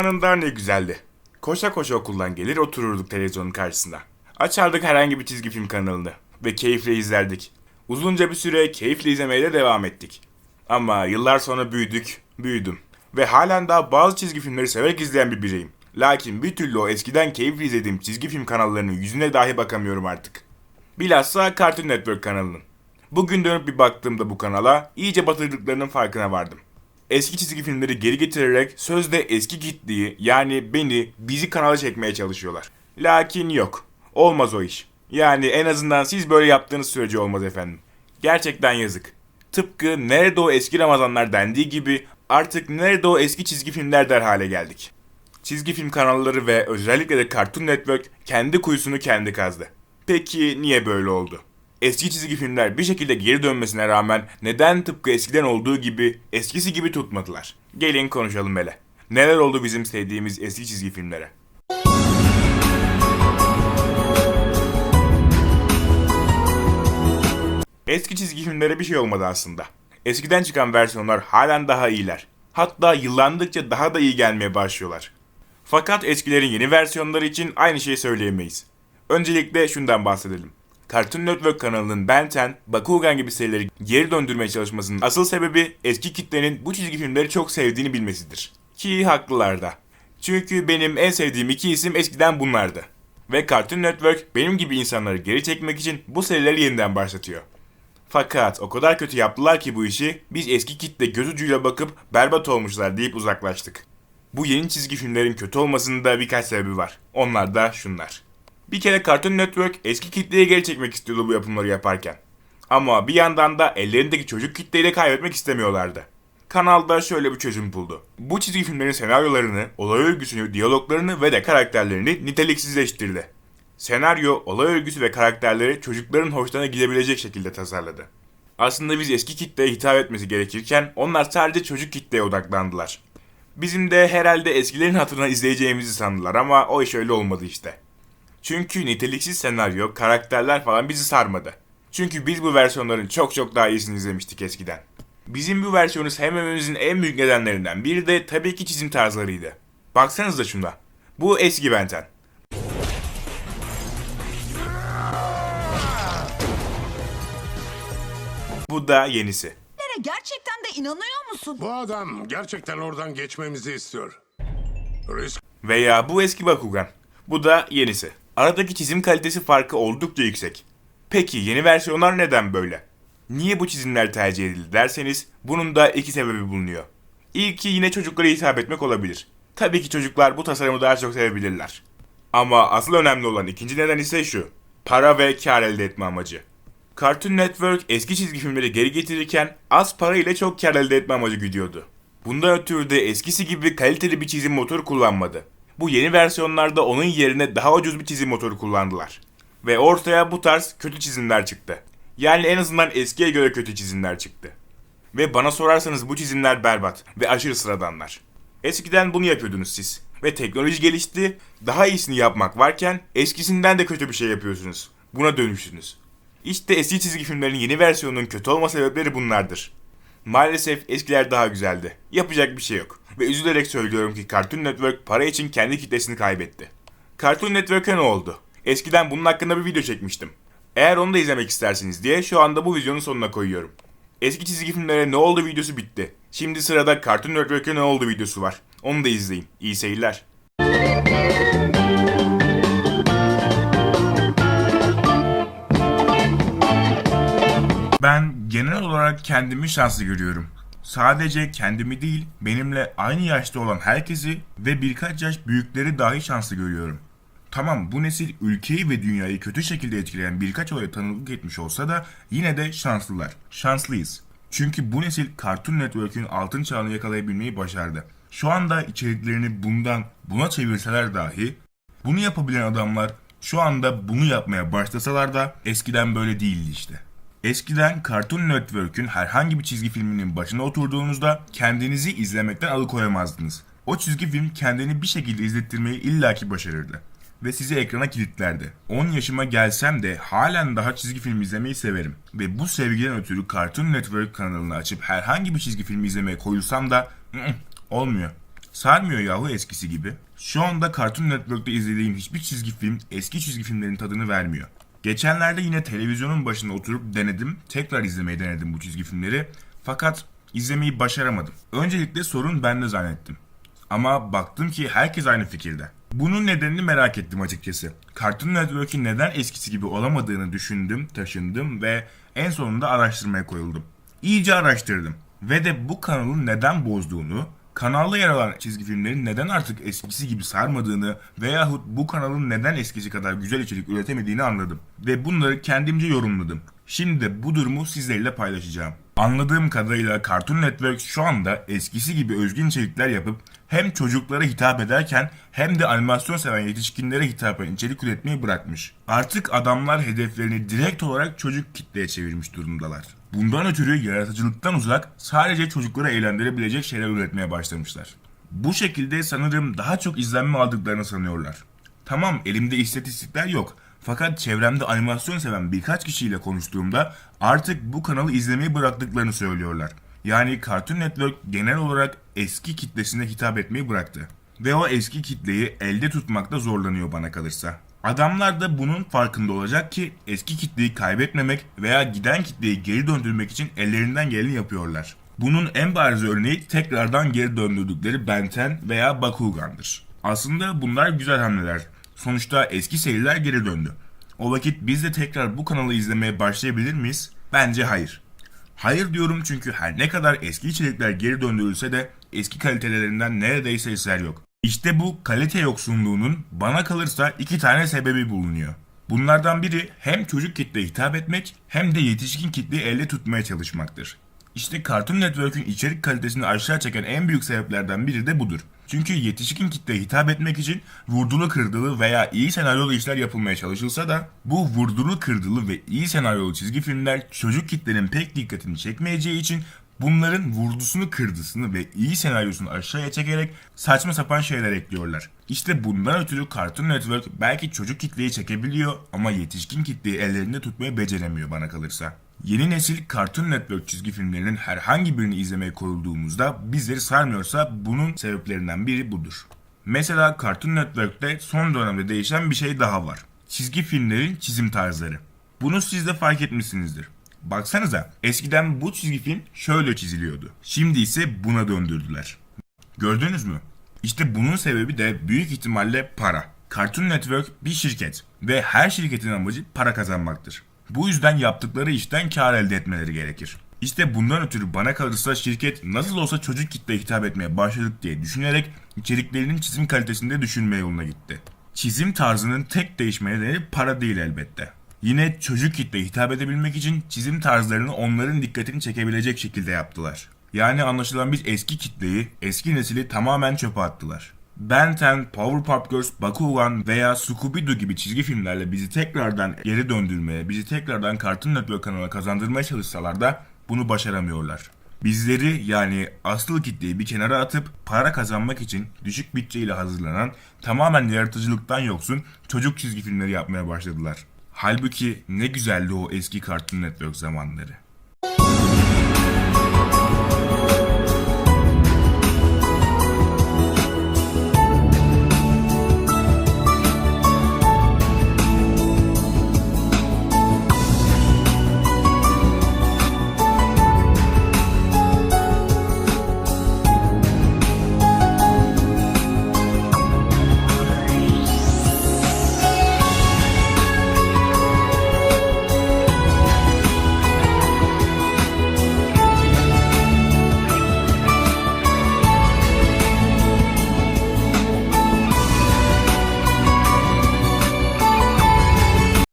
Zamanında ne güzeldi. Koşa koşa okuldan gelir otururduk televizyonun karşısında. Açardık herhangi bir çizgi film kanalını ve keyifle izlerdik. Uzunca bir süre keyifle izlemeye de devam ettik. Ama yıllar sonra büyüdük, büyüdüm. Ve halen daha bazı çizgi filmleri severek izleyen bir bireyim. Lakin bir türlü o eskiden keyifle izlediğim çizgi film kanallarının yüzüne dahi bakamıyorum artık. Bilhassa Cartoon Network kanalının. Bugün dönüp bir baktığımda bu kanala iyice batırdıklarının farkına vardım. Eski çizgi filmleri geri getirerek sözde eski kitleyi yani beni bizi kanala çekmeye çalışıyorlar. Lakin yok. Olmaz o iş. Yani en azından siz böyle yaptığınız sürece olmaz efendim. Gerçekten yazık. Tıpkı nerede o eski Ramazanlar dendiği gibi artık nerede o eski çizgi filmler der hale geldik. Çizgi film kanalları ve özellikle de Cartoon Network kendi kuyusunu kendi kazdı. Peki niye böyle oldu? Eski çizgi filmler bir şekilde geri dönmesine rağmen neden tıpkı eskiden olduğu gibi eskisi gibi tutmadılar? Gelin konuşalım hele. Neler oldu bizim sevdiğimiz eski çizgi filmlere? Eski çizgi filmlere bir şey olmadı aslında. Eskiden çıkan versiyonlar halen daha iyiler. Hatta yıllandıkça daha da iyi gelmeye başlıyorlar. Fakat eskilerin yeni versiyonları için aynı şeyi söyleyemeyiz. Öncelikle şundan bahsedelim. Cartoon Network kanalının Ben 10, Bakugan gibi serileri geri döndürmeye çalışmasının asıl sebebi eski kitlenin bu çizgi filmleri çok sevdiğini bilmesidir. Ki haklılar da. Çünkü benim en sevdiğim iki isim eskiden bunlardı. Ve Cartoon Network benim gibi insanları geri çekmek için bu serileri yeniden başlatıyor. Fakat o kadar kötü yaptılar ki bu işi biz eski kitle göz ucuyla bakıp berbat olmuşlar deyip uzaklaştık. Bu yeni çizgi filmlerin kötü olmasının da birkaç sebebi var. Onlar da şunlar. Bir kere Cartoon Network eski kitleye geri çekmek istiyordu bu yapımları yaparken. Ama bir yandan da ellerindeki çocuk kitleyi de kaybetmek istemiyorlardı. Kanalda şöyle bir çözüm buldu. Bu çizgi filmlerin senaryolarını, olay örgüsünü, diyaloglarını ve de karakterlerini niteliksizleştirdi. Senaryo, olay örgüsü ve karakterleri çocukların hoşlarına gidebilecek şekilde tasarladı. Aslında biz eski kitleye hitap etmesi gerekirken onlar sadece çocuk kitleye odaklandılar. Bizim de herhalde eskilerin hatırına izleyeceğimizi sandılar ama o iş öyle olmadı işte. Çünkü niteliksiz senaryo, karakterler falan bizi sarmadı. Çünkü biz bu versiyonların çok çok daha iyisini izlemiştik eskiden. Bizim bu versiyonu sevmememizin en büyük nedenlerinden biri de tabii ki çizim tarzlarıydı. Baksanıza şuna. Bu eski Benten. Bu da yenisi. Lere gerçekten de inanıyor musun? Bu adam gerçekten oradan geçmemizi istiyor. Risk Veya bu eski Bakugan. Bu da yenisi. Aradaki çizim kalitesi farkı oldukça yüksek. Peki yeni versiyonlar neden böyle? Niye bu çizimler tercih edildi derseniz bunun da iki sebebi bulunuyor. İlki yine çocuklara hitap etmek olabilir. Tabii ki çocuklar bu tasarımı daha çok sevebilirler. Ama asıl önemli olan ikinci neden ise şu. Para ve kar elde etme amacı. Cartoon Network eski çizgi filmleri geri getirirken az para ile çok kar elde etme amacı güdüyordu. Bundan ötürü de eskisi gibi kaliteli bir çizim motoru kullanmadı. Bu yeni versiyonlarda onun yerine daha ucuz bir çizim motoru kullandılar. Ve ortaya bu tarz kötü çizimler çıktı. Yani en azından eskiye göre kötü çizimler çıktı. Ve bana sorarsanız bu çizimler berbat ve aşırı sıradanlar. Eskiden bunu yapıyordunuz siz. Ve teknoloji gelişti, daha iyisini yapmak varken eskisinden de kötü bir şey yapıyorsunuz. Buna dönüştünüz. İşte eski çizgi filmlerin yeni versiyonunun kötü olma sebepleri bunlardır. Maalesef eskiler daha güzeldi. Yapacak bir şey yok. Ve üzülerek söylüyorum ki Cartoon Network para için kendi kitlesini kaybetti. Cartoon Network'e ne oldu? Eskiden bunun hakkında bir video çekmiştim. Eğer onu da izlemek isterseniz diye şu anda bu videonun sonuna koyuyorum. Eski çizgi filmlere ne oldu videosu bitti. Şimdi sırada Cartoon Network'e ne oldu videosu var. Onu da izleyin. İyi seyirler. Ben genel olarak kendimi şanslı görüyorum. Sadece kendimi değil, benimle aynı yaşta olan herkesi ve birkaç yaş büyükleri dahi şanslı görüyorum. Tamam bu nesil ülkeyi ve dünyayı kötü şekilde etkileyen birkaç olaya tanıklık etmiş olsa da yine de şanslılar. Şanslıyız. Çünkü bu nesil Cartoon Network'ün altın çağını yakalayabilmeyi başardı. Şu anda içeriklerini bundan buna çevirseler dahi bunu yapabilen adamlar şu anda bunu yapmaya başlasalar da eskiden böyle değildi işte. Eskiden Cartoon Network'ün herhangi bir çizgi filminin başına oturduğunuzda kendinizi izlemekten alıkoyamazdınız. O çizgi film kendini bir şekilde izlettirmeyi illaki başarırdı. Ve sizi ekrana kilitlerdi. 10 yaşıma gelsem de halen daha çizgi film izlemeyi severim. Ve bu sevgiden ötürü Cartoon Network kanalını açıp herhangi bir çizgi film izlemeye koyulsam da olmuyor. Sarmıyor yahu eskisi gibi. Şu anda Cartoon Network'te izlediğim hiçbir çizgi film eski çizgi filmlerin tadını vermiyor. Geçenlerde yine televizyonun başına oturup denedim. Tekrar izlemeyi denedim bu çizgi filmleri. Fakat izlemeyi başaramadım. Öncelikle sorun bende zannettim. Ama baktım ki herkes aynı fikirde. Bunun nedenini merak ettim açıkçası. Cartoon Network'ün neden eskisi gibi olamadığını düşündüm, taşındım ve en sonunda araştırmaya koyuldum. İyice araştırdım. Ve de bu kanalın neden bozduğunu, kanalda yer alan çizgi filmlerin neden artık eskisi gibi sarmadığını veyahut bu kanalın neden eskisi kadar güzel içerik üretemediğini anladım. Ve bunları kendimce yorumladım. Şimdi de bu durumu sizlerle paylaşacağım. Anladığım kadarıyla Cartoon Network şu anda eskisi gibi özgün içerikler yapıp hem çocuklara hitap ederken hem de animasyon seven yetişkinlere hitaben içerik üretmeyi bırakmış. Artık adamlar hedeflerini direkt olarak çocuk kitleye çevirmiş durumdalar. Bundan ötürü yaratıcılıktan uzak sadece çocukları eğlendirebilecek şeyler üretmeye başlamışlar. Bu şekilde sanırım daha çok izlenme aldıklarını sanıyorlar. Tamam elimde istatistikler yok. Fakat çevremde animasyon seven birkaç kişiyle konuştuğumda artık bu kanalı izlemeyi bıraktıklarını söylüyorlar. Yani Cartoon Network genel olarak eski kitlesine hitap etmeyi bıraktı. Ve o eski kitleyi elde tutmakta zorlanıyor bana kalırsa. Adamlar da bunun farkında olacak ki eski kitleyi kaybetmemek veya giden kitleyi geri döndürmek için ellerinden geleni yapıyorlar. Bunun en bariz örneği tekrardan geri döndürdükleri Benten veya Bakugan'dır. Aslında bunlar güzel hamleler. Sonuçta eski seriler geri döndü. O vakit biz de tekrar bu kanalı izlemeye başlayabilir miyiz? Bence hayır. Hayır diyorum çünkü her ne kadar eski içerikler geri döndürülse de eski kalitelerinden neredeyse eser yok. İşte bu kalite yoksunluğunun bana kalırsa iki tane sebebi bulunuyor. Bunlardan biri hem çocuk kitleye hitap etmek hem de yetişkin kitleyi elde tutmaya çalışmaktır. İşte Cartoon Network'ün içerik kalitesini aşağı çeken en büyük sebeplerden biri de budur. Çünkü yetişkin kitleye hitap etmek için vurdulu kırdılı veya iyi senaryolu işler yapılmaya çalışılsa da bu vurdulu kırdılı ve iyi senaryolu çizgi filmler çocuk kitlenin pek dikkatini çekmeyeceği için bunların vurdusunu kırdısını ve iyi senaryosunu aşağıya çekerek saçma sapan şeyler ekliyorlar. İşte bundan ötürü Cartoon Network belki çocuk kitleyi çekebiliyor ama yetişkin kitleyi ellerinde tutmayı beceremiyor bana kalırsa. Yeni nesil Cartoon Network çizgi filmlerinin herhangi birini izlemeye koyulduğumuzda bizleri sarmıyorsa bunun sebeplerinden biri budur. Mesela Cartoon Network'te son dönemde değişen bir şey daha var. Çizgi filmlerin çizim tarzları. Bunu siz de fark etmişsinizdir. Baksanıza eskiden bu çizgi film şöyle çiziliyordu. Şimdi ise buna döndürdüler. Gördünüz mü? İşte bunun sebebi de büyük ihtimalle para. Cartoon Network bir şirket ve her şirketin amacı para kazanmaktır. Bu yüzden yaptıkları işten kar elde etmeleri gerekir. İşte bundan ötürü bana kalırsa şirket nasıl olsa çocuk kitleye hitap etmeye başladık diye düşünerek içeriklerinin çizim kalitesinde düşünme yoluna gitti. Çizim tarzının tek değişme nedeni para değil elbette. Yine çocuk kitleye hitap edebilmek için çizim tarzlarını onların dikkatini çekebilecek şekilde yaptılar. Yani anlaşılan biz eski kitleyi, eski nesili tamamen çöpe attılar. Ben 10, Powerpuff Girls, Bakugan veya Scooby-Doo gibi çizgi filmlerle bizi tekrardan geri döndürmeye, bizi tekrardan Cartoon Network kanalına kazandırmaya çalışsalar da bunu başaramıyorlar. Bizleri yani asıl kitleyi bir kenara atıp para kazanmak için düşük bütçeyle hazırlanan tamamen yaratıcılıktan yoksun çocuk çizgi filmleri yapmaya başladılar. Halbuki ne güzeldi o eski Cartoon Network zamanları.